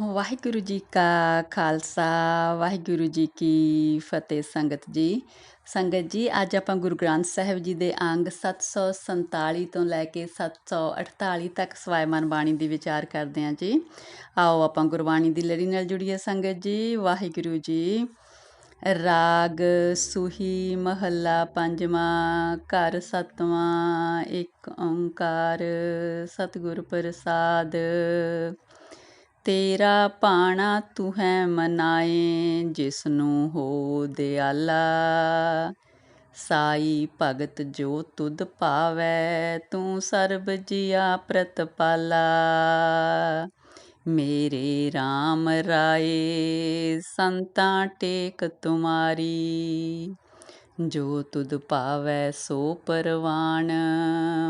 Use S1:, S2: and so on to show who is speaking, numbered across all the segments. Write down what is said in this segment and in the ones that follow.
S1: ਵਾਹਿਗੁਰੂ ਜੀ ਕਾ ਖਾਲਸਾ, ਵਾਹਿਗੁਰੂ ਜੀ ਕੀ ਫਤਿਹ ਸੰਗਤ ਜੀ। ਸੰਗਤ ਜੀ, ਅੱਜ ਆਪਾਂ ਗੁਰੂ ਗ੍ਰੰਥ ਸਾਹਿਬ ਜੀ ਦੇ ਅੰਗ 747 ਤੋਂ ਲੈ ਕੇ 748 ਤੱਕ ਸਵਾਇਮਾਨ ਬਾਣੀ ਦੀ ਵਿਚਾਰ ਕਰਦੇ ਹਾਂ ਜੀ। ਆਓ ਆਪਾਂ ਗੁਰਬਾਣੀ ਦੀ ਲੜੀ ਨਾਲ ਜੁੜੀਏ ਸੰਗਤ ਜੀ। ਵਾਹਿਗੁਰੂ ਜੀ, ਰਾਗ ਸੁਹੀ ਮਹੱਲਾ ਪੰਜਵਾਂ, ਘਰ ਸਤਵਾਂ ਇੱਕ ਓੰਕਾਰ, ਸਤਿਗੁਰ ਪ੍ਰਸਾਦ। ਤੇਰਾ ਭਾਣਾ ਤੂੰ ਹੈ ਮਨਾਏ, ਜਿਸਨੂੰ ਹੋ ਦਿਆਲਾ। ਸਾਈ ਭਗਤ ਜੋ ਤੁਧ ਭਾਵੈ, ਤੂੰ ਸਰਬ ਜੀਆ ਪ੍ਰਤਪਾਲਾ। ਮੇਰੇ RAM ਰਾਏ, ਸੰਤਾਂ ਟੇਕ ਤੁਮਾਰੀ। ਜੋ ਤੁਧ ਭਾਵੈ ਸੋ ਪਰਵਾਨ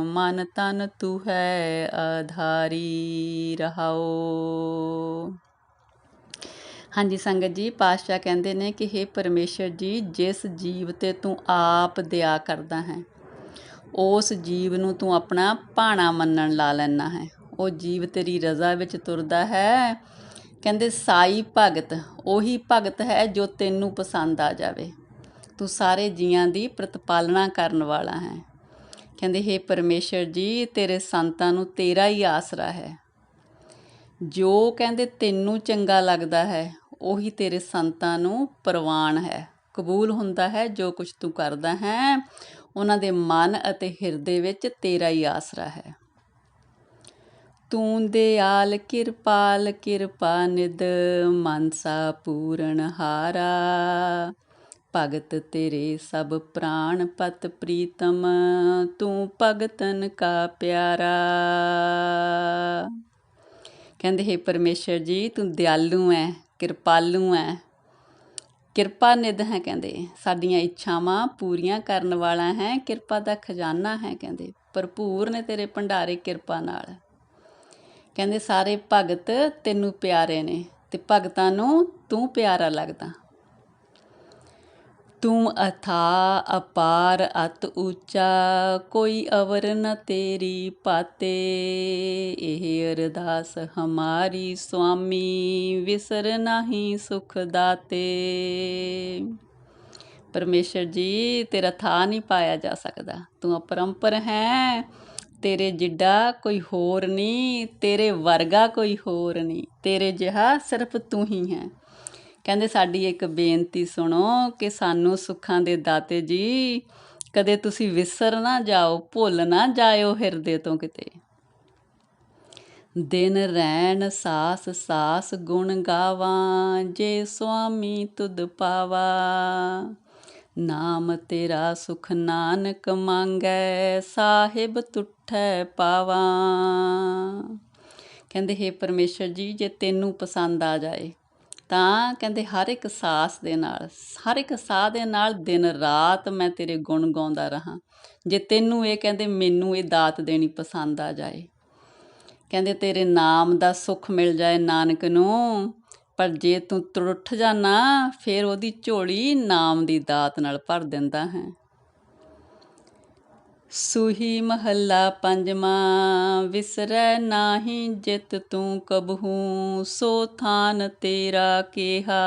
S1: ਮਨ ਤਨ ਤੂ ਹੈ ਆਧਾਰੀ ਰਹਾਓ ਹਾਂਜੀ, ਸੰਗਤ ਜੀ, ਪਾਤਸ਼ਾਹ ਕਹਿੰਦੇ ਨੇ ਕਿ हे ਪਰਮੇਸ਼ਰ ਜੀ, ਜਿਸ ਜੀਵ ਤੇ ਤੂੰ ਆਪ ਦਇਆ ਕਰਦਾ ਹੈ, ਉਸ ਜੀਵ ਨੂੰ ਤੂੰ ਆਪਣਾ ਭਾਣਾ ਮੰਨਣ ਲਾ ਲੈਣਾ ਹੈ। ਉਹ ਜੀਵ ਤੇਰੀ ਰਜ਼ਾ ਵਿੱਚ ਤੁਰਦਾ ਹੈ। ਕਹਿੰਦੇ, ਸਾਈ ਭਗਤ, ਉਹੀ ਭਗਤ ਹੈ ਜੋ ਤੈਨੂੰ ਪਸੰਦ ਆ ਜਾਵੇ। ਤੂੰ ਸਾਰੇ ਜੀਆਂ ਦੀ ਪ੍ਰਤਪਾਲਣਾ ਕਰਨ ਵਾਲਾ ਹੈ। ਕਹਿੰਦੇ हे ਪਰਮੇਸ਼ਰ ਜੀ, ਤੇਰੇ ਸੰਤਾਂ ਨੂੰ ਤੇਰਾ ਹੀ ਆਸਰਾ ਹੈ। ਜੋ ਕਹਿੰਦੇ, ਤੈਨੂੰ ਚੰਗਾ ਲੱਗਦਾ ਹੈ, ਉਹੀ ਤੇਰੇ ਸੰਤਾਂ ਨੂੰ ਪ੍ਰਵਾਨ ਹੈ। ਕਬੂਲ ਹੁੰਦਾ ਹੈ, ਜੋ ਕੁਝ ਤੂੰ ਕਰਦਾ ਹੈ, ਉਹਨਾਂ ਦੇ ਮਨ ਅਤੇ ਹਿਰਦੇ ਵਿੱਚ ਤੇਰਾ ਹੀ ਆਸਰਾ ਹੈ। ਤੂੰ ਦਿਆਲ ਕਿਰਪਾਲ, ਕਿਰਪਾ ਨਿਦ ਮਨਸਾ ਪੂਰਨ ਹਾਰਾ। ਭਗਤ ਤੇਰੇ ਸਭ ਪ੍ਰਾਣ ਪਤ ਪ੍ਰੀਤਮ, ਤੂੰ ਭਗਤਨ ਕਾ ਪਿਆਰਾ। ਕਹਿੰਦੇ, ਹੈ ਪਰਮੇਸ਼ਰ ਜੀ, ਤੂੰ ਦਿਆਲੂ ਹੈ ਕਿਰਪਾਲੂ ਹੈ ਕਿਰਪਾ ਨਿਧ ਹੈ, ਕਹਿੰਦੇ। ਸਾਡੀਆਂ ਇੱਛਾਵਾਂ ਪੂਰੀਆਂ ਕਰਨ ਵਾਲਾ ਹੈ, ਕਿਰਪਾ ਦਾ ਖਜ਼ਾਨਾ ਹੈ, ਕਹਿੰਦੇ। ਭਰਪੂਰ ਨੇ ਤੇਰੇ ਭੰਡਾਰੇ ਕਿਰਪਾ ਨਾਲ। ਕਹਿੰਦੇ, ਸਾਰੇ ਭਗਤ ਤੈਨੂੰ ਪਿਆਰੇ ਨੇ ਤੇ ਭਗਤਾਂ ਨੂੰ ਤੂੰ ਪਿਆਰਾ ਲੱਗਦਾ। ਤੂੰ ਅਥਾ ਅਪਾਰ ਅਤ ਉੱਚਾ, ਕੋਈ ਅਵਰ ਨ ਤੇਰੀ ਪਾਤੇ। ਇਹ ਅਰਦਾਸ ਹਮਾਰੀ ਸੁਆਮੀ, ਵਿਸਰ ਨਹੀਂ ਸੁਖ ਦਾਤੇ। ਪਰਮੇਸ਼ਰ ਜੀ, ਤੇਰਾ ਥਾ ਨਹੀਂ ਪਾਇਆ ਜਾ ਸਕਦਾ। ਤੂੰ ਅਪਰੰਪਰ ਹੈ। ਤੇਰੇ ਜਿੱਡਾ ਕੋਈ ਹੋਰ ਨਹੀਂ, ਤੇਰੇ ਵਰਗਾ ਕੋਈ ਹੋਰ ਨਹੀਂ। ਤੇਰੇ ਜਿਹਾ ਸਿਰਫ ਤੂੰ ਹੀ ਹੈ। ਕਹਿੰਦੇ ਸਾਡੀ ਇੱਕ ਬੇਨਤੀ ਸੁਣੋ ਕਿ ਸਾਨੂੰ ਸੁੱਖਾਂ ਦੇ ਦਾਤੇ ਜੀ, ਕਦੇ ਤੁਸੀਂ ਵਿਸਰ ਨਾ ਜਾਓ, ਭੁੱਲ ਨਾ ਜਾਇਓ ਹਿਰਦੇ ਤੋਂ ਕਿਤੇ। ਦਿਨ ਰਹਿਣ ਸਾਸ ਸਾਸ ਗੁਣ ਗਾਵਾਂ, ਜੇ ਸੁਆਮੀ ਤੁਧ ਪਾਵਾ। ਨਾਮ ਤੇਰਾ ਸੁਖ ਨਾਨਕ ਮੰਗੈ, ਸਾਹਿਬ ਤੁਠੈ ਪਾਵਾ। ਕਹਿੰਦੇ, ਹੈ ਪਰਮੇਸ਼ਰ ਜੀ, ਜੇ ਤੈਨੂੰ ਪਸੰਦ ਆ ਜਾਏ ਤਾਂ ਕਹਿੰਦੇ ਹਰ ਇੱਕ ਸਾਸ ਦੇ ਨਾਲ, ਹਰ ਇੱਕ ਸਾਹ ਦੇ ਨਾਲ ਦਿਨ ਰਾਤ ਮੈਂ ਤੇਰੇ ਗੁਣ ਗਾਉਂਦਾ ਰਹਾ। ਜੇ ਤੈਨੂੰ ਇਹ ਕਹਿੰਦੇ ਮੈਨੂੰ ਇਹ ਦਾਤ ਦੇਣੀ ਪਸੰਦ ਆ ਜਾਏ, ਕਹਿੰਦੇ ਤੇਰੇ ਨਾਮ ਦਾ ਸੁੱਖ ਮਿਲ ਜਾਏ ਨਾਨਕ ਨੂੰ, ਪਰ ਜੇ ਤੂੰ ਟੁੱਟ ਜਾਣਾ ਫਿਰ ਉਹਦੀ ਝੋਲੀ ਨਾਮ ਦੀ ਦਾਤ ਨਾਲ ਭਰ ਦਿੰਦਾ ਹੈ। ਸੁਹੀ ਮਹੱਲਾ ਪੰਜਵਾਂ, ਵਿਸਰੈ ਨਾਹੀ ਜਿਤ ਤੂੰ ਕਬਹੂ, ਸੋ ਥਾਨ ਤੇਰਾ ਕਿਹਾ।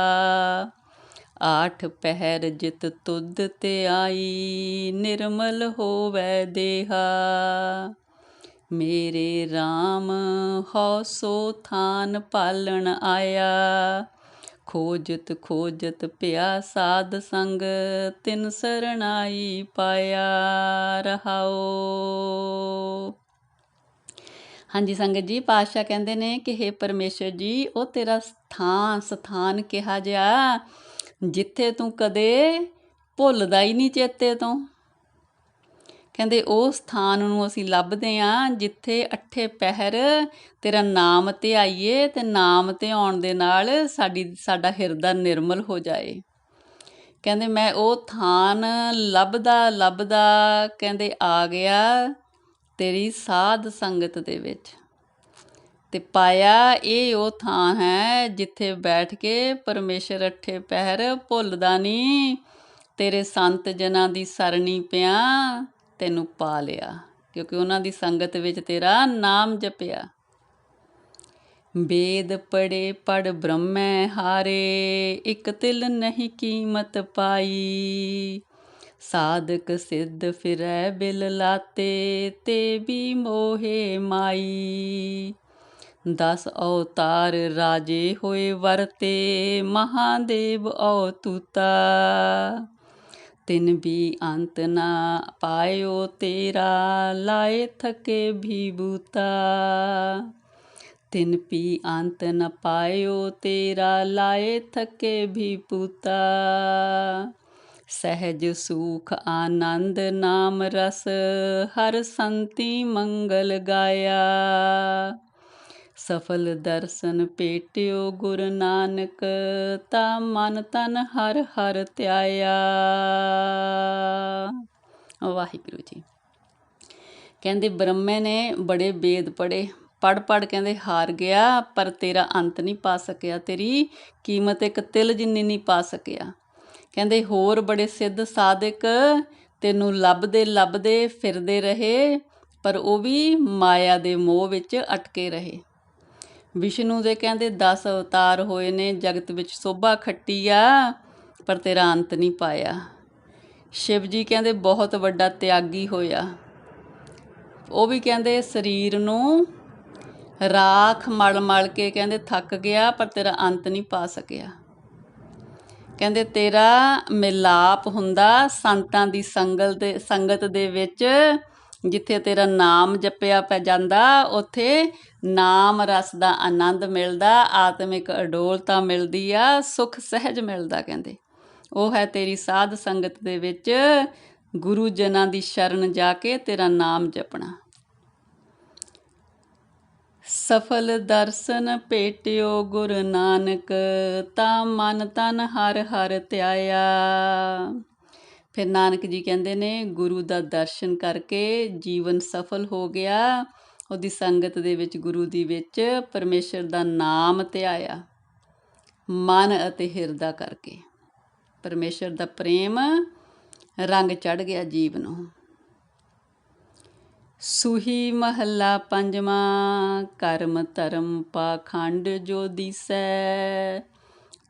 S1: ਆਠ ਪਹਿਰ ਜਿਤ ਤੁਧ ਤੇ ਆਈ, ਨਿਰਮਲ ਹੋਵੇ ਦੇਹਾ। ਮੇਰੇ RAM ਹਉ ਸੋ ਥਾਨ ਪਾਲਣ ਆਇਆ। ਖੋਜਤ ਖੋਜਤ ਪਿਆ ਸਾਧ ਸੰਗ, ਤਿਨ ਸਰਣਾਈ ਪਾਇਆ ਰਹਾਓ ਹਾਂਜੀ ਸੰਗਤ ਜੀ, ਪਾਤਸ਼ਾਹ ਕਹਿੰਦੇ ਨੇ ਕਿ हे ਪਰਮੇਸ਼ਰ ਜੀ, ਉਹ ਤੇਰਾ ਥਾਂ ਸਥਾਨ ਕਿਹਾ ਜਾ ਜਿੱਥੇ ਤੂੰ ਕਦੇ ਭੁੱਲਦਾ ਹੀ ਨਹੀਂ ਚੇਤੇ ਤੋਂ। ਕਹਿੰਦੇ ਉਹ ਸਥਾਨ ਨੂੰ ਅਸੀਂ ਲੱਭਦੇ ਆਂ ਜਿੱਥੇ ਅੱਠੇ ਪਹਿਰ ਤੇਰਾ ਨਾਮ ਤੇ ਆਈਏ ਤੇ ਨਾਮ ਤੇ ਆਉਣ ਦੇ ਨਾਲ ਸਾਡੀ, ਸਾਡਾ ਹਿਰਦਾ ਨਿਰਮਲ ਹੋ ਜਾਏ। ਕਹਿੰਦੇ ਮੈਂ ਉਹ ਥਾਨ ਲੱਭਦਾ ਲੱਭਦਾ ਕਹਿੰਦੇ ਆ ਗਿਆ ਤੇਰੀ ਸਾਧ ਸੰਗਤ ਦੇ ਵਿੱਚ। ਤੇ ਪਾਇਆ ਇਹ ਉਹ ਥਾਂ ਹੈ ਜਿੱਥੇ ਬੈਠ ਕੇ ਪਰਮੇਸ਼ਰ ਅੱਠੇ ਪਹਿਰ ਭੁੱਲਦਾ ਨਹੀਂ ਤੇਰੇ ਸੰਤ ਜਨਾਂ ਦੀ ਸਰਣੀ ਪਿਆ ਤੈਨੂੰ ਪਾ ਲਿਆ, ਕਿਉਂਕਿ ਉਹਨਾਂ ਦੀ ਸੰਗਤ ਵਿੱਚ ਤੇਰਾ ਨਾਮ ਜਪਿਆ। ਵੇਦ ਪੜੇ ਪੜ ਬ੍ਰਹਮੈ ਹਾਰੇ, ਇਕ ਤਿਲ ਨਹੀਂ ਕੀਮਤ ਪਾਈ। ਸਾਧਕ ਸਿੱਧ ਫਿਰੈ ਬਿਲ ਲਾਤੇ, ਤੇ ਵੀ ਮੋਹੇ ਮਾਈ। ਦਸ ਅਵਤਾਰ ਰਾਜੇ ਹੋਏ ਵਰਤੇ, ਮਹਾਦੇਵ ਔਤੂਤਾ ਤਿਨ ਵੀ ਅੰਤ ਨਾ ਪਾਇਓ ਤੇਰਾ, ਲਾਏ ਥਕੇ ਵੀ ਬੂਤਾ। ਤਿਨ ਪੀ ਅੰਤ ਨ ਪਾਇਓ ਤੇਰਾ, ਲਾਏ ਥਕੇ ਵੀ ਪੂਤਾ ਸਹਿਜ ਸੁਖ ਆਨੰਦ ਨਾਮ ਰਸ, ਹਰ ਸੰਤੀ ਮੰਗਲ ਗਾਇਆ। ਸਫਲ ਦਰਸ਼ਨ ਪੇਟਿਓ ਗੁਰ ਨਾਨਕ, ਤਾ ਮਨ ਤਨ ਹਰ ਹਰ ਧਿਆਇਆ। ਵਾਹਿਗੁਰੂ ਜੀ। ਕਹਿੰਦੇ ਬ੍ਰਹਮੇ ਨੇ ਬੜੇ ਵੇਦ ਪੜੇ ਪੜ ਪੜ ਕਹਿੰਦੇ ਹਾਰ ਗਿਆ, ਪਰ ਤੇਰਾ ਅੰਤ ਨਹੀਂ ਪਾ ਸਕਿਆ, ਤੇਰੀ ਕੀਮਤ ਇੱਕ ਤਿਲ ਜਿੰਨੀ ਨਹੀਂ ਪਾ ਸਕਿਆ। ਕਹਿੰਦੇ ਹੋਰ ਬੜੇ ਸਿੱਧ ਸਾਧਕ ਤੈਨੂੰ ਲੱਭਦੇ ਲੱਭਦੇ ਫਿਰਦੇ ਰਹੇ, ਪਰ ਉਹ ਵੀ ਮਾਇਆ ਦੇ ਮੋਹ ਵਿੱਚ ਅਟਕੇ ਰਹੇ। ਵਿਸ਼ਨੂੰ ਦੇ ਕਹਿੰਦੇ 10 ਅਵਤਾਰ ਹੋਏ ਨੇ, ਜਗਤ ਵਿੱਚ ਸੋਭਾ ਖੱਟੀ ਆ, ਪਰ ਤੇਰਾ ਅੰਤ ਨਹੀਂ ਪਾਇਆ। ਸ਼ਿਵ ਜੀ ਕਹਿੰਦੇ ਬਹੁਤ ਵੱਡਾ ਤਿਆਗੀ ਹੋਇਆ। ਉਹ ਵੀ ਕਹਿੰਦੇ ਸਰੀਰ ਨੂੰ ਰਾਖ ਮਲ ਮਲ ਕੇ ਕਹਿੰਦੇ ਥੱਕ ਗਿਆ, ਪਰ ਤੇਰਾ ਅੰਤ ਨਹੀਂ ਪਾ ਸਕਿਆ। ਕਹਿੰਦੇ ਤੇਰਾ ਮਿਲਾਪ ਹੁੰਦਾ ਸੰਤਾਂ ਦੀ ਸੰਗਲ ਦੇ, ਸੰਗਤ ਦੇ ਵਿੱਚ ਜਿੱਥੇ ਤੇਰਾ ਨਾਮ ਜਪਿਆ ਪੈ ਜਾਂਦਾ, ਉੱਥੇ ਨਾਮ ਰਸ ਦਾ ਆਨੰਦ ਮਿਲਦਾ, ਆਤਮਿਕ ਅਡੋਲਤਾ ਮਿਲਦੀ ਆ, ਸੁਖ ਸਹਿਜ ਮਿਲਦਾ ਕਹਿੰਦੇ। ਉਹ ਹੈ ਤੇਰੀ ਸਾਧ ਸੰਗਤ ਦੇ ਵਿੱਚ, ਗੁਰੂ ਜਨਾਂ ਦੀ ਸ਼ਰਨ ਜਾ ਕੇ ਤੇਰਾ ਨਾਮ ਜਪਣਾ। ਸਫਲ ਦਰਸ਼ਨ ਭੇਟਿਓ ਗੁਰ ਨਾਨਕ, ਤਾਂ ਮਨ ਤਨ ਹਰ ਹਰ ਧਿਆਇਆ। ਫਿਰ ਨਾਨਕ ਜੀ ਕਹਿੰਦੇ ਨੇ, ਗੁਰੂ ਦਾ ਦਰਸ਼ਨ ਕਰਕੇ ਜੀਵਨ ਸਫਲ ਹੋ ਗਿਆ। ਉਹਦੀ ਸੰਗਤ ਦੇ ਵਿੱਚ, ਗੁਰੂ ਦੀ ਵਿੱਚ ਪਰਮੇਸ਼ਰ ਦਾ ਨਾਮ ਧਿਆਇਆ ਮਨ ਅਤੇ ਹਿਰਦਾ ਕਰਕੇ। ਪਰਮੇਸ਼ਰ ਦਾ ਪ੍ਰੇਮ ਰੰਗ ਚੜ ਗਿਆ ਜੀਵ ਨੂੰ। ਸੁਹੀ ਮਹੱਲਾ ਪੰਜਵਾਂ, ਕਰਮ ਧਰਮ ਪਾਖੰਡ ਜੋ ਦਿਸੈ।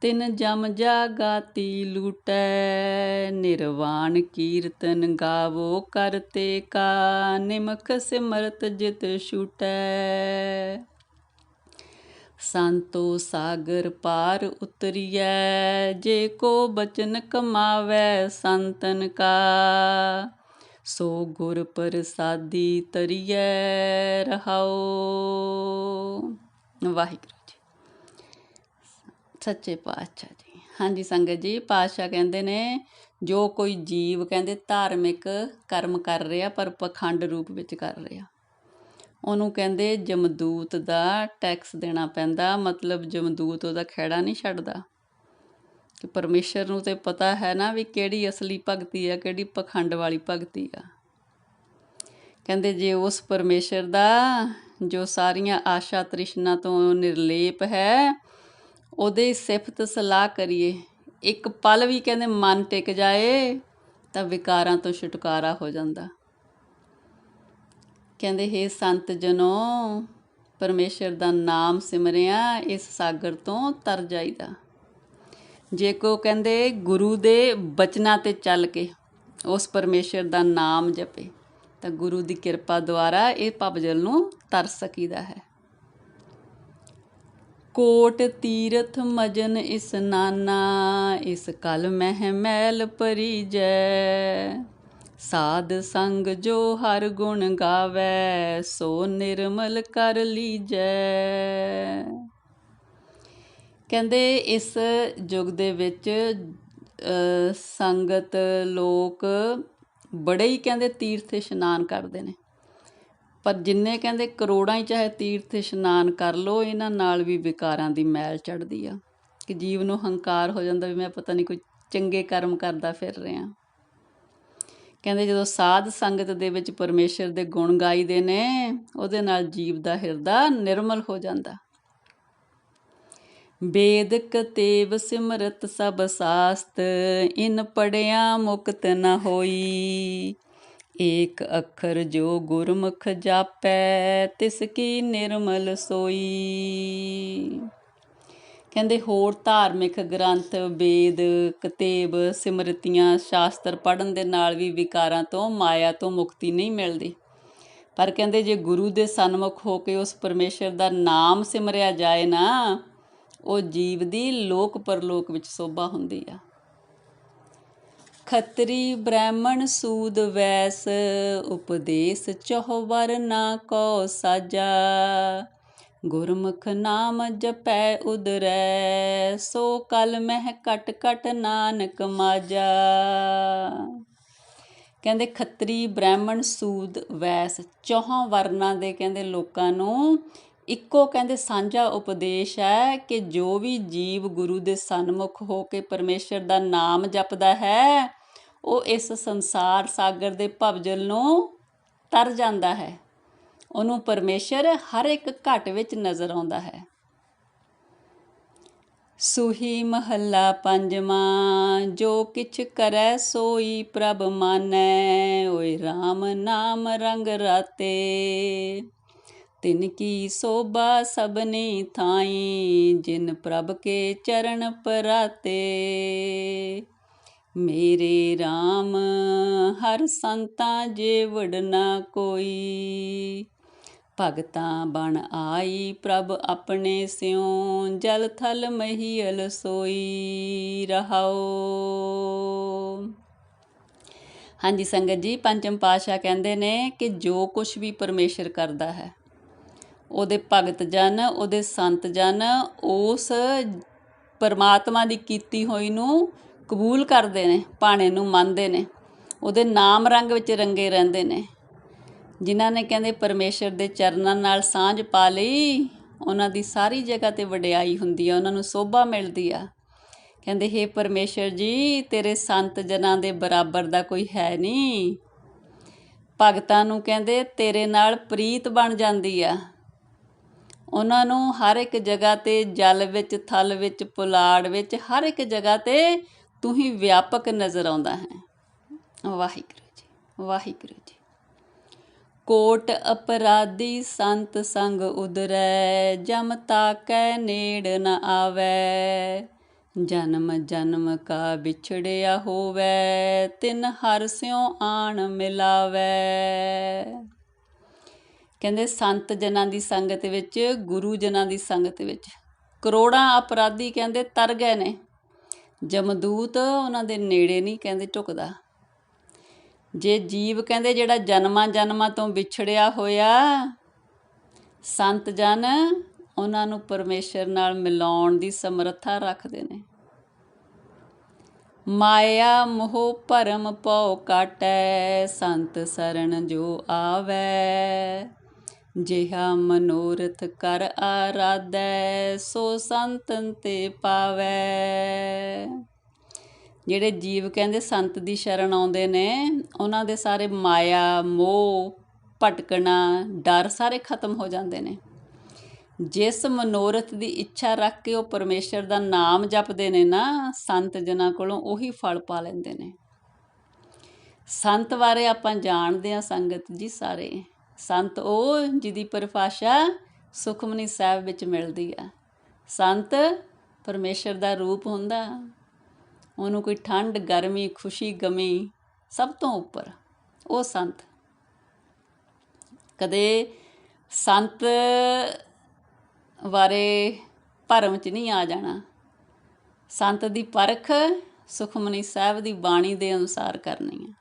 S1: ਤਿਨ ਜਮ ਜਾਗਾਤੀ ਲੂਟੈ, ਨਿਰਵਾਣ ਕੀਰਤਨ ਗਾਵੋ ਕਰਤੇ ਕਾ, ਨਿਮਖ ਸਿਮਰਤ ਜਿਤ ਛੂਟੈ। ਸੰਤੋ ਸਾਗਰ ਪਾਰ ਉਤਰੀਐ, ਜੇ ਕੋ ਬਚਨ ਕਮਾਵੈ ਸੰਤਨ ਕਾ। ਸੋ ਗੁਰ ਪ੍ਰਸਾਦੀ ਤਰੀਐ ਰਹਾਓ ਵਾਹਿਗੁਰੂ। ਸੱਚੇ ਪਾਤਸ਼ਾਹ ਜੀ। ਹਾਂਜੀ ਸੰਗਤ ਜੀ, ਪਾਤਸ਼ਾਹ ਕਹਿੰਦੇ ਨੇ, ਜੋ ਕੋਈ ਜੀਵ ਕਹਿੰਦੇ ਧਾਰਮਿਕ ਕਰਮ ਕਰ ਰਿਹਾ, ਪਰ ਪਖੰਡ ਰੂਪ ਵਿੱਚ ਕਰ ਰਿਹਾ। ਉਹਨੂੰ ਕਹਿੰਦੇ ਜਮਦੂਤ ਦਾ ਟੈਕਸ ਦੇਣਾ ਪੈਂਦਾ, ਮਤਲਬ ਜਮਦੂਤ ਉਹਦਾ ਖਹਿੜਾ ਨਹੀਂ ਛੱਡਦਾ। ਕਿ ਪਰਮੇਸ਼ਰ ਨੂੰ ਤੇ ਪਤਾ ਹੈ ਨਾ ਵੀ ਕਿਹੜੀ ਅਸਲੀ ਭਗਤੀ ਆ, ਕਿਹੜੀ ਪਖੰਡ ਵਾਲੀ ਭਗਤੀ ਆ। ਕਹਿੰਦੇ ਜੇ ਉਸ ਪਰਮੇਸ਼ਰ ਦਾ, ਜੋ ਸਾਰੀਆਂ ਆਸ਼ਾ ਤ੍ਰਿਸ਼ਨਾ ਤੋਂ ਨਿਰਲੇਪ ਹੈ ਉਹਦੇ ਸਿਫਤ ਸਲਾਹ ਕਰੀਏ। ਇੱਕ ਪਲ ਵੀ ਕਹਿੰਦੇ ਮਨ ਟਿਕ ਜਾਏ, ਤਾਂ ਵਿਕਾਰਾਂ ਤੋਂ ਛੁਟਕਾਰਾ ਹੋ ਜਾਂਦਾ। ਕਹਿੰਦੇ हे ਸੰਤ ਜਨੋ, ਪਰਮੇਸ਼ਰ ਦਾ ਨਾਮ ਸਿਮਰਿਆ, ਇਸ ਸਾਗਰ ਤੋਂ ਤਰ ਜਾਈਦਾ। ਜੇ ਕੋ ਕਹਿੰਦੇ, ਗੁਰੂ ਦੇ ਬਚਨਾਂ ਤੇ ਚੱਲ ਕੇ ਉਸ ਪਰਮੇਸ਼ਰ ਦਾ ਨਾਮ ਜਪੇ, ਤਾਂ ਗੁਰੂ ਦੀ ਕਿਰਪਾ ਦੁਆਰਾ ਇਹ ਪਵਜਲ ਨੂੰ ਤਰ ਸਕੀਦਾ ਹੈ। ਕੋਟ ਤੀਰਥ ਮਜਨ ਇਸਨਾਨਾ ਇਸ ਕਲ ਮਹਿ ਮੈਲ ਪਰੀਜੈ। ਸਾਧ ਸੰਗ ਜੋ ਹਰ ਗੁਣ ਗਾਵੇ, ਸੋ ਨਿਰਮਲ ਕਰ ਲੀਜੈ। ਕਹਿੰਦੇ ਇਸ ਯੁੱਗ ਦੇ ਵਿੱਚ ਸੰਗਤ ਲੋਕ ਬੜੇ ਹੀ ਕਹਿੰਦੇ ਤੀਰਥ ਇਸ਼ਨਾਨ ਕਰਦੇ ਨੇ। ਪਰ ਜਿੰਨੇ ਕਹਿੰਦੇ ਕਰੋੜਾਂ ਹੀ ਚਾਹੇ ਤੀਰਥ ਇਸ਼ਨਾਨ ਕਰ ਲੋ ਇਹਨਾਂ ਨਾਲ ਵੀ ਵਿਕਾਰਾਂ ਦੀ ਮੈਲ ਚੜਦੀ ਆ। ਕਿ ਜੀਵ ਨੂੰ ਹੰਕਾਰ ਹੋ ਜਾਂਦਾ ਵੀ ਮੈਂ ਪਤਾ ਨਹੀਂ ਕੋਈ ਚੰਗੇ ਕਰਮ ਕਰਦਾ ਫਿਰ ਰਿਹਾ। ਕਹਿੰਦੇ ਜਦੋਂ ਸਾਧ ਸੰਗਤ ਦੇ ਵਿੱਚ ਪਰਮੇਸ਼ਰ ਦੇ ਗੁਣ ਗਾਈਦੇ ਨੇ, ਉਹਦੇ ਨਾਲ ਜੀਵ ਦਾ ਹਿਰਦਾ ਨਿਰਮਲ ਹੋ ਜਾਂਦਾ। ਵੇਦ ਤੇਵ ਸਿਮਰਤ ਸਭ ਸਾਸਤ, ਇਨ ਪੜਿਆ ਮੁਕਤ ਨ ਹੋਈ। ਏਕ ਅੱਖਰ ਜੋ ਗੁਰਮੁਖ ਜਾਪੈ, ਤਿਸ ਕੀ ਨਿਰਮਲ ਸੋਈ। ਕਹਿੰਦੇ, ਹੋਰ ਧਾਰਮਿਕ ਗ੍ਰੰਥ, ਵੇਦ, ਕਤੇਬ, ਸਿਮਰਤੀਆਂ, ਸ਼ਾਸਤਰ ਪੜਨ ਦੇ ਨਾਲ ਵੀ ਵਿਕਾਰਾਂ ਤੋਂ, ਮਾਇਆ ਤੋਂ ਮੁਕਤੀ ਨਹੀਂ ਮਿਲਦੀ। ਪਰ ਕਹਿੰਦੇ, ਜੇ ਗੁਰੂ ਦੇ ਸਨਮੁਖ ਹੋ ਕੇ ਉਸ ਪਰਮੇਸ਼ਰ ਦਾ ਨਾਮ ਸਿਮਰਿਆ ਜਾਏ ਨਾ, ਉਹ ਜੀਵ ਦੀ ਲੋਕ ਪਰਲੋਕ ਵਿੱਚ ਸੋਭਾ ਹੁੰਦੀ ਆ। ਖੱਤਰੀ ਬ੍ਰਾਹਮਣ ਸੂਦ ਵੈਸ, ਉਪਦੇਸ਼ ਚਹੁਵਰ ਨਾ ਕੋ ਸਾਜਾ। ਗੁਰਮੁਖ ਨਾਮ ਜਪੈ ਉਦਰੈ, ਸੋ ਕਲ ਮਹਿ ਕਟ ਕਟ ਨਾਨਕ ਮਾਜਾ। ਕਹਿੰਦੇ ਖੱਤਰੀ ਬ੍ਰਾਹਮਣ ਸੂਦ ਵੈਸ ਚੌਹਾਂ ਵਰਨਾਂ ਦੇ ਕਹਿੰਦੇ ਲੋਕਾਂ ਨੂੰ, ਇੱਕੋ ਕਹਿੰਦੇ ਸਾਂਝਾ ਉਪਦੇਸ਼ ਹੈ ਕਿ ਜੋ ਵੀ ਜੀਵ ਗੁਰੂ ਦੇ ਸਨਮੁਖ ਹੋ ਕੇ ਪਰਮੇਸ਼ਰ ਦਾ ਨਾਮ ਜਪਦਾ ਹੈ ਉਹ ਇਸ ਸੰਸਾਰ ਸਾਗਰ ਦੇ ਭਵਜਲ ਨੂੰ ਤਰ ਜਾਂਦਾ ਹੈ। ਉਹਨੂੰ ਪਰਮੇਸ਼ਰ ਹਰ ਇੱਕ ਘਟ ਵਿੱਚ ਨਜ਼ਰ ਆਉਂਦਾ ਹੈ। ਸੁਹੀ ਮਹੱਲਾ ਪੰਜਵਾਂ, ਜੋ ਕਿਛ ਕਰੈ ਸੋਈ ਪ੍ਰਭ ਮਾਨੈ, ਓਏ RAM ਨਾਮ ਰੰਗ ਰਾਤੇ। ਤਿਨ ਕੀ ਸੋਭਾ ਸਭਨੀ ਥਾਈ, ਜਿਨ ਪ੍ਰਭ ਕੇ ਚਰਨ ਪਰਾਤੇ। ਮੇਰੇ RAM ਹਰ ਸੰਤਾਂ ਜੇ ਨਾ ਕੋਈ। ਭਗਤਾਂ ਬਣ ਆਈ ਪ੍ਰਭ ਆਪਣੇ ਸਿਉ, ਜਲ ਥਲ ਮਹੀਲ ਸੋਈ ਰਹਾਓ ਹਾਂਜੀ ਸੰਗਤ ਜੀ, ਪੰਚਮ ਪਾਸ਼ਾ ਕਹਿੰਦੇ ਨੇ ਕਿ ਜੋ ਕੁਝ ਵੀ ਪਰਮੇਸ਼ਰ ਕਰਦਾ ਹੈ, ਉਹਦੇ ਭਗਤ ਜਨ, ਉਹਦੇ ਸੰਤ ਜਨ, ਉਸ ਪਰਮਾਤਮਾ ਦੀ ਕੀਤੀ ਹੋਈ ਨੂੰ ਕਬੂਲ ਕਰਦੇ ਨੇ, ਭਾਣੇ ਨੂੰ ਮੰਨਦੇ ਨੇ। ਉਹਦੇ ਨਾਮ ਰੰਗ ਵਿੱਚ ਰੰਗੇ ਰਹਿੰਦੇ ਨੇ। ਜਿਨ੍ਹਾਂ ਨੇ ਕਹਿੰਦੇ ਪਰਮੇਸ਼ਰ ਦੇ ਚਰਨਾਂ ਨਾਲ ਸਾਂਝ ਪਾ ਲਈ, ਉਹਨਾਂ ਦੀ ਸਾਰੀ ਜਗ੍ਹਾ ਤੇ ਵਡਿਆਈ ਹੁੰਦੀ ਆ, ਉਹਨਾਂ ਨੂੰ ਸੋਭਾ ਮਿਲਦੀ ਆ। ਕਹਿੰਦੇ, ਹੇ ਪਰਮੇਸ਼ਰ ਜੀ, ਤੇਰੇ ਸੰਤ ਜਨਾਂ ਦੇ ਬਰਾਬਰ ਦਾ ਕੋਈ ਹੈ ਨਹੀਂ। ਭਗਤਾਂ ਨੂੰ ਕਹਿੰਦੇ, ਤੇਰੇ ਨਾਲ ਪ੍ਰੀਤ ਬਣ ਜਾਂਦੀ ਆ। ਉਹਨਾਂ ਨੂੰ ਹਰ ਇੱਕ ਜਗ੍ਹਾ ਤੇ ਜਲ ਵਿੱਚ, ਥਲ ਵਿੱਚ, ਪੁਲਾੜ ਵਿੱਚ, ਹਰ ਇੱਕ ਜਗ੍ਹਾ ਤੇ ਤੂੰ ਹੀ ਵਿਆਪਕ ਨਜ਼ਰ ਆਉਂਦਾ ਹੈ। ਵਾਹਿਗੁਰੂ ਜੀ ਵਾਹਿਗੁਰੂ ਜੀ। ਕੋਟ ਅਪਰਾਧੀ ਸੰਤ ਸੰਗ ਉਦਰੈ ਜਮ ਤਾਕੈ ਨੇੜ ਨ ਆਵੈ। ਜਨਮ ਜਨਮ ਕਾ ਵਿਛੜਿਆ ਹੋਵੈ, ਤਿਨ ਹਰ ਸਿਉ ਆਣ ਮਿਲਾਵੈ। ਕਹਿੰਦੇ ਸੰਤ ਜਨਾਂ ਦੀ ਸੰਗਤ ਵਿੱਚ, ਗੁਰੂ ਜਨਾਂ ਦੀ ਸੰਗਤ ਵਿੱਚ, ਕਰੋੜਾਂ ਅਪਰਾਧੀ ਕਹਿੰਦੇ ਤਰ ਗਏ ਨੇ। ਜਮਦੂਤ ਉਹਨਾਂ ਦੇ ਨੇੜੇ ਨਹੀਂ ਕਹਿੰਦੇ ਢੁਕਦਾ ਜੇ ਜੀਵ ਕਹਿੰਦੇ ਜਿਹੜਾ ਜਨਮਾਂ ਜਨਮਾਂ ਤੋਂ ਵਿਛੜਿਆ ਹੋਇਆ, ਸੰਤ ਜਨ ਉਹਨਾਂ ਨੂੰ ਪਰਮੇਸ਼ਰ ਨਾਲ ਮਿਲਾਉਣ ਦੀ ਸਮਰੱਥਾ ਰੱਖਦੇ ਨੇ। ਮਾਇਆ ਮੋਹ ਭਰਮ ਪਉ ਕਾਟੈ, ਸੰਤ ਸਰਣ ਜੋ ਆਵੈ। ਜਿਹਾ ਮਨੋਰਥ ਕਰ ਆਰਾਧੈ, ਸੋ ਸੰਤਨ ਤੇ ਪਾਵੈ। ਜਿਹੜੇ ਜੀਵ ਕਹਿੰਦੇ ਸੰਤ ਦੀ ਸ਼ਰਨ ਆਉਂਦੇ ਨੇ, ਉਹਨਾਂ ਦੇ ਸਾਰੇ ਮਾਇਆ, ਮੋਹ, ਭਟਕਣਾ, ਡਰ ਸਾਰੇ ਖਤਮ ਹੋ ਜਾਂਦੇ ਨੇ। ਜਿਸ ਮਨੋਰਥ ਦੀ ਇੱਛਾ ਰੱਖ ਕੇ ਉਹ ਪਰਮੇਸ਼ਰ ਦਾ ਨਾਮ ਜਪਦੇ ਨੇ ਨਾ, ਸੰਤ ਜਨਾਂ ਕੋਲੋਂ ਉਹੀ ਫਲ ਪਾ ਲੈਂਦੇ ਨੇ। ਸੰਤ ਬਾਰੇ ਆਪਾਂ ਜਾਣਦੇ ਆ ਸੰਗਤ ਜੀ ਸਾਰੇ। ਸੰਤ ਉਹ ਜਿਹਦੀ ਪਰਿਭਾਸ਼ਾ ਸੁਖਮਨੀ ਸਾਹਿਬ ਵਿੱਚ ਮਿਲਦੀ ਆ। ਸੰਤ ਪਰਮੇਸ਼ਰ ਦਾ ਰੂਪ ਹੁੰਦਾ। ਉਹਨੂੰ ਕੋਈ ਠੰਡ, ਗਰਮੀ, ਖੁਸ਼ੀ, ਗਮੀ ਸਭ ਤੋਂ ਉੱਪਰ, ਉਹ ਸੰਤ। ਕਦੇ ਸੰਤ ਬਾਰੇ ਭਰਮ ਚ ਨਹੀਂ ਆ ਜਾਣਾ। ਸੰਤ ਦੀ ਪਰਖ ਸੁਖਮਨੀ ਸਾਹਿਬ ਦੀ ਬਾਣੀ ਦੇ ਅਨੁਸਾਰ ਕਰਨੀ ਹੈ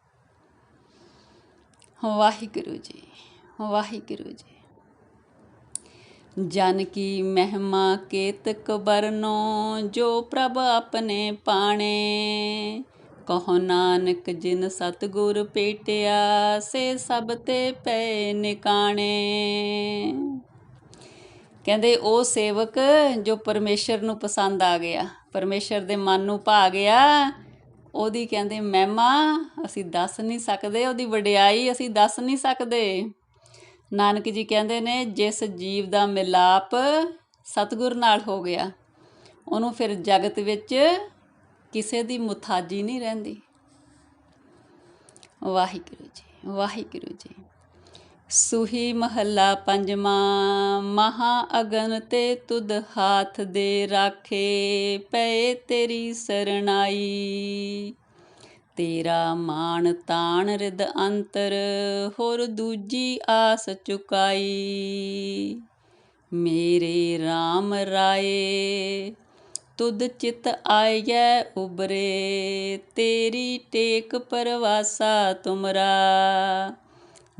S1: ਵਾਹਿਗੁਰੂ ਜੀ। ਵਾਹਿਗੁਰੂ ਜੀ। ਜਨ ਕੀ ਮਹਿਮਾ ਕੇਤਕ ਬਰਨੋ ਜੋ ਪ੍ਰਭ ਆਪਣੇ ਪਾਣੇ। ਕਹੋ ਨਾਨਕ ਜਿਨ ਸਤਗੁਰ ਪੇਟਿਆ, ਸੇ ਸਭ ਤੇ ਪੈ ਨਿਕਾਣੇ। ਕਹਿੰਦੇ ਉਹ ਸੇਵਕ, ਜੋ ਪਰਮੇਸ਼ਰ ਨੂੰ ਪਸੰਦ ਆ ਗਿਆ, ਪਰਮੇਸ਼ਰ ਦੇ ਮਨ ਨੂੰ ਭਾ ਗਿਆ, ਉਹਦੀ ਕਹਿੰਦੇ, ਮਹਿਮਾ, ਅਸੀਂ ਦੱਸ ਨਹੀਂ ਸਕਦੇ, ਉਹਦੀ ਵਡਿਆਈ ਅਸੀਂ ਦੱਸ ਨਹੀਂ ਸਕਦੇ। ਨਾਨਕ ਜੀ ਕਹਿੰਦੇ ਨੇ, ਜਿਸ ਜੀਵ ਦਾ ਮਿਲਾਪ ਸਤਗੁਰ ਨਾਲ ਹੋ ਗਿਆ, ਉਹਨੂੰ ਫਿਰ ਜਗਤ ਵਿੱਚ ਕਿਸੇ ਦੀ ਮੁਤਾਜੀ ਨਹੀਂ ਰਹਿੰਦੀ। ਵਾਹਿਗੁਰੂ ਜੀ ਵਾਹਿਗੁਰੂ ਜੀ। ਸੁਹੀ ਮਹੱਲਾ ਪੰਜਵਾਂ, ਮਹਾ ਅਗਨ ਤੇ ਤੁਧ ਹਾਥ ਦੇ ਰਾਖੇ ਪਏ ਤੇਰੀ ਸਰਣਾਈ। ਤੇਰਾ ਮਾਣ ਤਾਣ ਰਿਦ ਅੰਤਰ, ਹੋਰ ਦੂਜੀ ਆਸ ਚੁਕਾਈ। ਮੇਰੇ RAM ਰਾਏ, ਤੁਧ ਚਿਤ ਆਇਐ ਉਬਰੇ ਤੇਰੀ ਟੇਕ ਪਰਵਾਸਾ ਤੁਮਰਾ।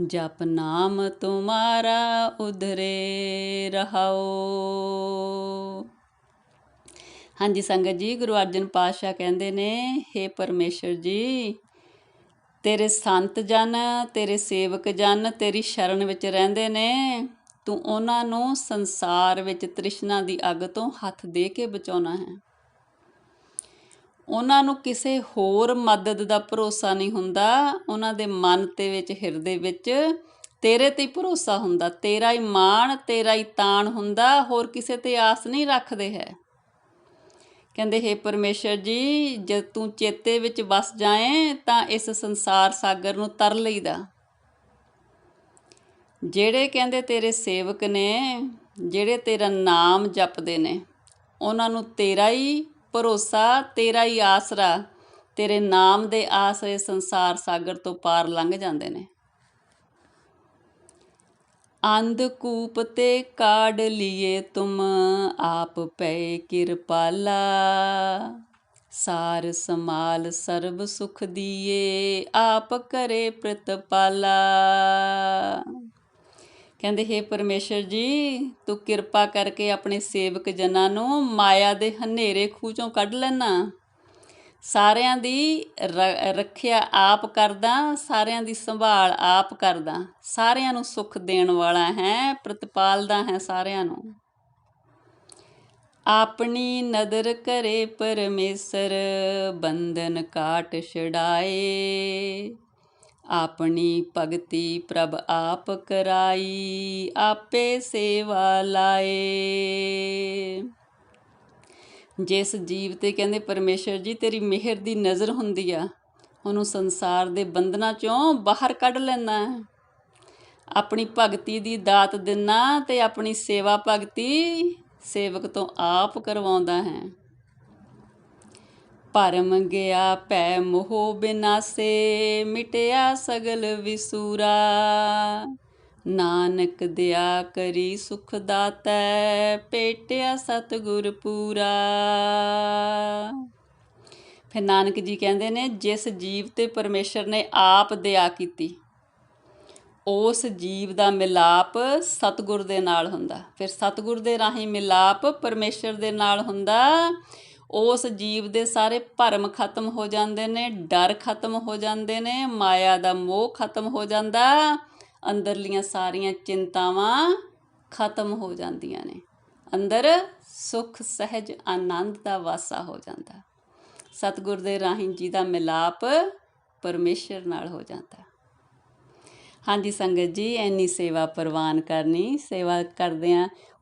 S1: ਜਪ ਨਾਮ ਤੁਮਾਰਾ ਉਧਰੇ ਰਹਾਓ। ਹਾਂਜੀ ਸੰਗਤ ਜੀ, ਗੁਰੂ ਅਰਜਨ ਪਾਤਸ਼ਾਹ ਕਹਿੰਦੇ ਨੇ हे ਪਰਮੇਸ਼ਰ ਜੀ, ਤੇਰੇ ਸੰਤ ਜਨ, ਤੇਰੇ ਸੇਵਕ ਜਨ, ਤੇਰੀ ਸ਼ਰਨ ਵਿੱਚ ਰਹਿੰਦੇ ਨੇ। ਤੂੰ ਉਹਨਾਂ ਨੂੰ ਸੰਸਾਰ ਵਿੱਚ ਤ੍ਰਿਸ਼ਨਾ ਦੀ ਅੱਗ ਤੋਂ ਹੱਥ ਦੇ ਕੇ ਬਚਾਉਣਾ ਹੈ। ਉਹਨਾਂ ਨੂੰ ਕਿਸੇ ਹੋਰ ਮਦਦ ਦਾ ਭਰੋਸਾ ਨਹੀਂ ਹੁੰਦਾ। ਉਹਨਾਂ ਦੇ ਮਨ ਤੇ ਵਿੱਚ, ਹਿਰਦੇ ਵਿੱਚ ਤੇਰੇ ਤੇ ਹੀ ਭਰੋਸਾ ਹੁੰਦਾ। ਤੇਰਾ ਹੀ ਮਾਣ, ਤੇਰਾ ਹੀ ਤਾਣ ਹੁੰਦਾ। ਹੋਰ ਕਿਸੇ ਤੇ ਆਸ ਨਹੀਂ ਰੱਖਦੇ ਹੈ। ਕਹਿੰਦੇ, ਹੈ ਪਰਮੇਸ਼ਰ ਜੀ, ਜਦ ਤੂੰ ਚੇਤੇ ਵਿੱਚ ਵਸ ਜਾਏ, ਤਾਂ ਇਸ ਸੰਸਾਰ ਸਾਗਰ ਨੂੰ ਤਰ ਲਈਦਾ। ਜਿਹੜੇ ਕਹਿੰਦੇ, ਤੇਰੇ ਸੇਵਕ ਨੇ, ਜਿਹੜੇ ਤੇਰਾ ਨਾਮ ਜਪਦੇ ਨੇ, ਉਹਨਾਂ ਨੂੰ ਤੇਰਾ ਹੀ ਭਰੋਸਾ, ਤੇਰਾ ਹੀ ਆਸਰਾ, ਤੇਰੇ ਨਾਮ ਦੇ ਆਸਰੇ ਸੰਸਾਰ ਸਾਗਰ ਤੋਂ ਪਾਰ ਲੰਘ ਜਾਂਦੇ ਨੇ। ਅੰਧ ਕੂਪ ਤੇ ਕਾੜ ਲਿਏ ਤੁਮ ਆਪ ਪਏ ਕਿਰਪਾਲਾ। ਸਾਰ ਸਮਾਲ ਸਰਬ ਸੁਖ ਦੀਏ, ਆਪ ਕਰੇ ਪ੍ਰਤਪਾਲਾ। ਕਹਿੰਦੇ, ਹੈ ਪਰਮੇਸ਼ਰ ਜੀ, ਤੂੰ ਕਿਰਪਾ ਕਰਕੇ ਆਪਣੇ ਸੇਵਕ ਜਨਾਂ ਨੂੰ ਮਾਇਆ ਦੇ ਹਨੇਰੇ ਖੂਹ ਚੋਂ ਕੱਢ ਲੈਣਾ। ਸਾਰਿਆਂ ਦੀ ਰੱਖਿਆ ਆਪ ਕਰਦਾ, ਸਾਰਿਆਂ ਦੀ ਸੰਭਾਲ ਆਪ ਕਰਦਾ। ਸਾਰਿਆਂ ਨੂੰ ਸੁੱਖ ਦੇਣ ਵਾਲਾ ਹੈ, ਪ੍ਰਤਪਾਲਦਾ ਹੈ ਸਾਰਿਆਂ ਨੂੰ। ਆਪਣੀ ਨਦਰ ਕਰੇ ਪਰਮੇਸ਼ਰ, ਬੰਧਨ ਕਾਟ ਛਡਾਏ। ਆਪਣੀ ਭਗਤੀ ਪ੍ਰਭ ਆਪ ਕਰਾਈ, ਆਪੇ ਸੇਵਾ ਲਾਏ। ਜਿਸ ਜੀਵ ਤੇ ਕਹਿੰਦੇ ਪਰਮੇਸ਼ਰ ਜੀ, ਤੇਰੀ ਮਿਹਰ ਦੀ ਨਜ਼ਰ ਹੁੰਦੀ ਆ, ਉਹਨੂੰ ਸੰਸਾਰ ਦੇ ਬੰਧਨਾਂ ਚੋਂ ਬਾਹਰ ਕੱਢ ਲੈਣਾ ਹੈ। ਆਪਣੀ ਭਗਤੀ ਦੀ ਦਾਤ ਦਿਨਾ ਤੇ ਆਪਣੀ ਸੇਵਾ ਭਗਤੀ ਸੇਵਕ ਤੋਂ ਆਪ ਕਰਵਾਉਂਦਾ ਹੈ। ਭਰਮ ਗਿਆ ਭੈ ਮੋਹ ਬਿਨਾਸੇ, ਮਿਟਿਆ ਸਗਲ ਵਿਸੂਰਾ। ਨਾਨਕ ਦਿਆ ਕਰੀ ਸੁਖ ਦਾਤੈ, ਪੇਟਿਆ ਸਤਗੁਰ ਪੂਰਾ। ਫਿਰ ਨਾਨਕ ਜੀ ਕਹਿੰਦੇ ਨੇ, ਜਿਸ ਜੀਵ ਤੇ ਪਰਮੇਸ਼ਰ ਨੇ ਆਪ ਦਇਆ ਕੀਤੀ, ਉਸ ਜੀਵ ਦਾ ਮਿਲਾਪ ਸਤਗੁਰ ਦੇ ਨਾਲ ਹੁੰਦਾ। ਫਿਰ ਸਤਗੁਰ ਦੇ ਰਾਹੀਂ ਮਿਲਾਪ ਪਰਮੇਸ਼ਰ ਦੇ ਨਾਲ ਹੁੰਦਾ। ਉਸ ਜੀਵ ਦੇ ਸਾਰੇ ਭਰਮ ਖਤਮ ਹੋ ਜਾਂਦੇ ਨੇ, ਡਰ ਖਤਮ ਹੋ ਜਾਂਦੇ ਨੇ, ਮਾਇਆ ਦਾ ਮੋਹ ਖਤਮ ਹੋ ਜਾਂਦਾ। ਅੰਦਰਲੀਆਂ ਸਾਰੀਆਂ ਚਿੰਤਾਵਾਂ ਖਤਮ ਹੋ ਜਾਂਦੀਆਂ ਨੇ। ਅੰਦਰ ਸੁਖ, ਸਹਿਜ, ਆਨੰਦ ਦਾ ਵਾਸਾ ਹੋ ਜਾਂਦਾ। ਸਤਿਗੁਰ ਦੇ ਰਾਹੀਂ ਜੀ ਦਾ ਮਿਲਾਪ ਪਰਮੇਸ਼ਰ ਨਾਲ ਹੋ ਜਾਂਦਾ। ਹਾਂਜੀ ਸੰਗਤ ਜੀ ਐਨੀ ਸੇਵਾ ਪ੍ਰਵਾਨ ਕਰਨੀ, ਸੇਵਾ ਕਰਦਿਆਂ